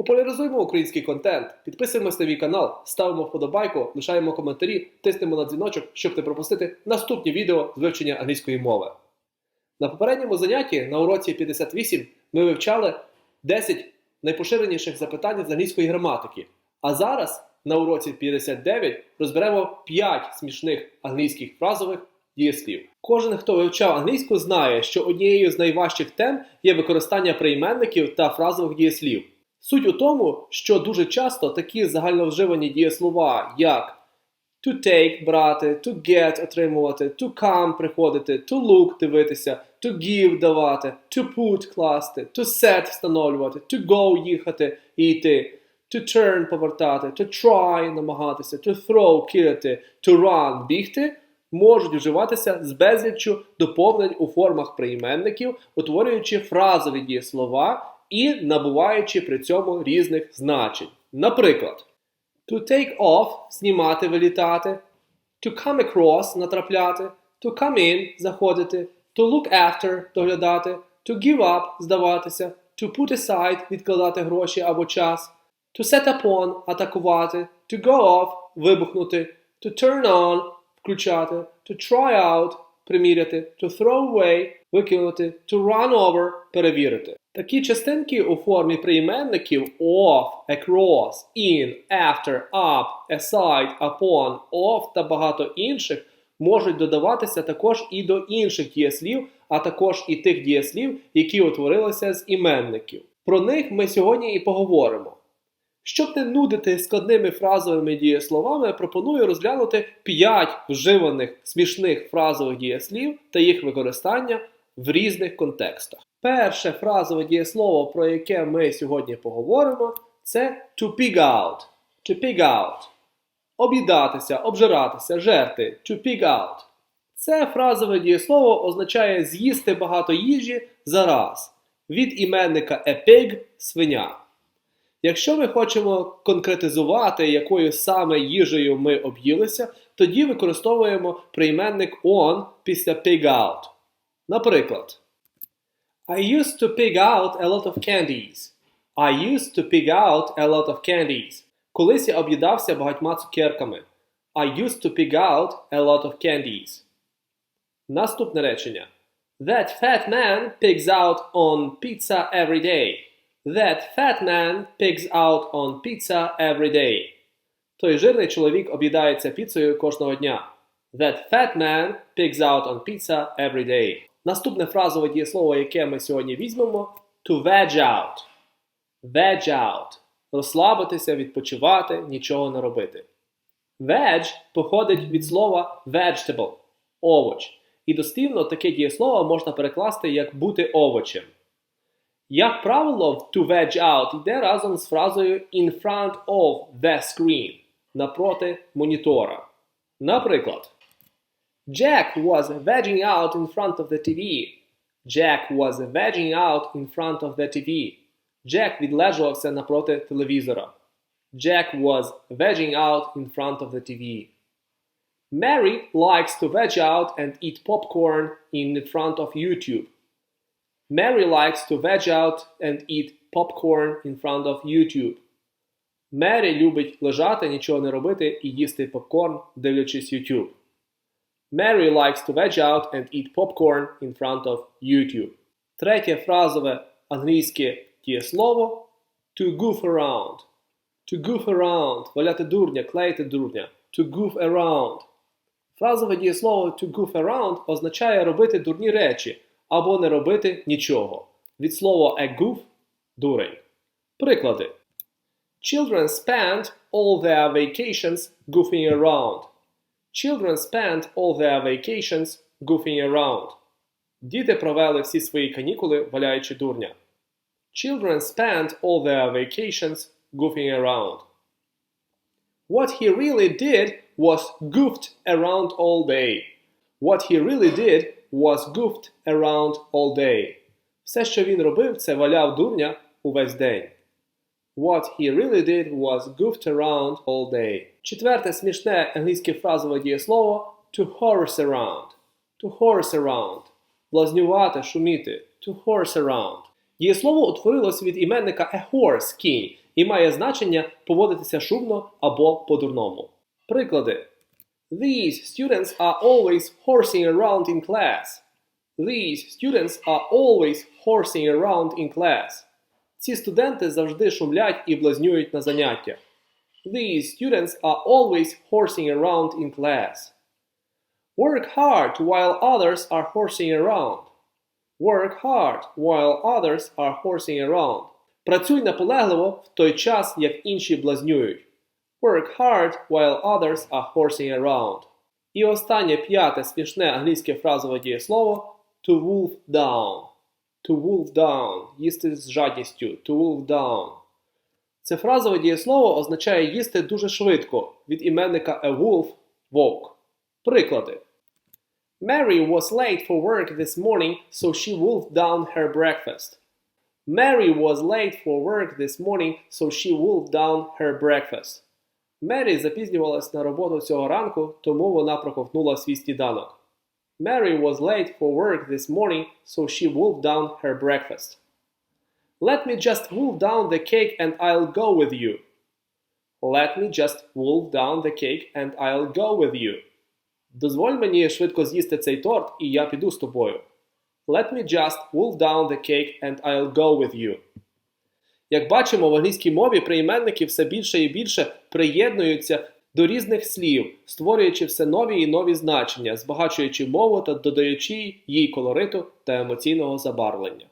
Популяризуємо український контент, підписуємось на мій канал, ставимо вподобайку, лишаємо коментарі, тиснемо на дзвіночок, щоб не пропустити наступні відео з вивчення англійської мови. На попередньому занятті на уроці 58 ми вивчали 10 найпоширеніших запитань з англійської граматики. А зараз на уроці 59 розберемо 5 смішних англійських фразових дієслів. Кожен, хто вивчав англійську, знає, що однією з найважчих тем є використання прийменників та фразових дієслів. Суть у тому, що дуже часто такі загальновживані дієслова, як to take брати, to get отримувати, to come приходити, to look дивитися, to give давати, to put класти, to set встановлювати, to go їхати і йти, to turn повертати, to try намагатися, to throw кидати, to run бігти, можуть вживатися з безліччю доповнень у формах прийменників, утворюючи фразові дієслова і набуваючи при цьому різних значень. Наприклад, to take off знімати, вилітати, to come across натрапляти, to come in заходити, to look after доглядати, to give up здаватися, to put aside відкладати гроші або час, to set upon атакувати, to go off вибухнути, to turn on включати, to try out приміряти, to throw away викинути, to run over перевірити. Такі частинки у формі прийменників off, across, in, after, up, aside, upon, off та багато інших можуть додаватися також і до інших дієслів, а також і тих дієслів, які утворилися з іменників. Про них ми сьогодні і поговоримо. Щоб не нудити складними фразовими дієсловами, пропоную розглянути 5 вживаних смішних фразових дієслів та їх використання в різних контекстах. Перше фразове дієслово, про яке ми сьогодні поговоримо, це to pig out. To pig out. Об'їдатися, обжиратися, жерти. To pig out. Це фразове дієслово означає з'їсти багато їжі за раз. Від іменника a pig – свиня. Якщо ми хочемо конкретизувати, якою саме їжею ми об'їлися, тоді використовуємо прийменник on після pig out. Наприклад, I used to pig out a lot of candies. I used to pig out a lot of candies. Колись я об'їдався багатьма цукерками. I used to pig out a lot of candies. Наступне речення. That fat man pigs out on pizza every day. That fat man pigs out on pizza every day. Той жирний чоловік об'їдається піцею кожного дня. That fat man pigs out on pizza every day. Наступне фразове дієслово, яке ми сьогодні візьмемо, to veg out. Veg out. Розслабитися, відпочивати, нічого не робити. Veg походить від слова vegetable овоч. І дослівно таке дієслово можна перекласти як бути овочем. Як правило, to veg out йде разом з фразою in front of the screen напроти монітора. Наприклад, Jack was vegging out in front of the TV. Jack was vegging out in front of the TV. Джек відлежувався напроти телевізора. Jack was vegging out in front of the TV. Mary likes to veg out and eat popcorn in front of YouTube. Mary likes to veg out and eat popcorn in front of YouTube. Мері любить лежати, нічого не робити і їсти попкорн, дивлячись YouTube. Mary likes to veg out and eat popcorn in front of YouTube. Третє фразове англійське дієслово to goof around. To goof around. Валяти дурня, клеїти дурня. To goof around. Фразове дієслово to goof around означає робити дурні речі або не робити нічого. Від слова a goof – дурень. Приклади. Children spend all their vacations goofing around. Children spent all their vacations goofing around. Діти провели всі свої канікули, валяючи дурня. Children spent all their vacations goofing around. What he really did was goofed around all day. What he really did was goofed around all day. Все, що він робив, це валяв дурня увесь день. What he really did was goofed around all day. Четверте смішне англійське фразове дієслово to horse around. To horse around. Блазнювати, шуміти. To horse around. Дієслово утворилось від іменника a horse – кінь і має значення поводитися шумно або по-дурному. Приклади. These students are always horsing around in class. These students are always horsing around in class. Ці студенти завжди шумлять і блазнюють на заняттях. These students are always horsing around in class. Work hard while others are horsing around. Work hard while others are horsing around. Працюй наполегливо в той час, як інші блазнюють. Work hard while others are horsing around. І останнє п'яте смішне англійське фразове дієслово to wolf down. To wolf down. Їсти з жадністю. To wolf down. Це фразове дієслово означає їсти дуже швидко від іменника a wolf – вовк. Приклади. Mary was late for work this morning, so she wolfed down her breakfast. Mary was late for work this morning, so she wolfed down her breakfast. Мері запізнювалась на роботу цього ранку, тому вона проковтнула свій сніданок. Mary was late for work this morning, so she wolfed down her breakfast. Let me just wolf down the cake and I'll go with you. Let me just wolf down the cake and I'll go with you. Дозволь мені швидко з'їсти цей торт, і я піду з тобою. Let me just wolf down the cake and I'll go with you. Як бачимо, в англійській мові прийменники все більше і більше приєднуються до різних слів, створюючи все нові і нові значення, збагачуючи мову та додаючи їй колориту та емоційного забарвлення.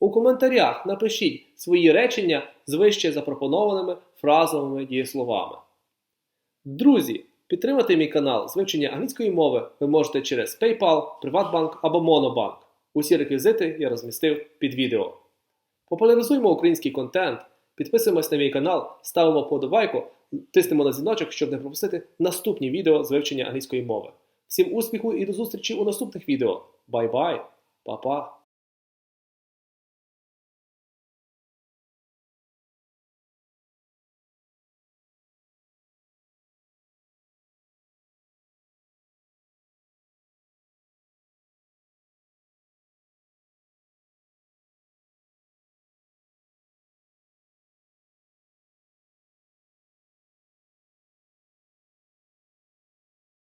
У коментарях напишіть свої речення з вище запропонованими фразовими дієсловами. Друзі, підтримати мій канал з вивчення англійської мови ви можете через PayPal, Приватбанк або Monobank. Усі реквізити я розмістив під відео. Популяризуємо український контент, підписуємось на мій канал, ставимо подобайку, тиснемо на дзвіночок, щоб не пропустити наступні відео з вивчення англійської мови. Всім успіху і до зустрічі у наступних відео. Бай-бай, па-па!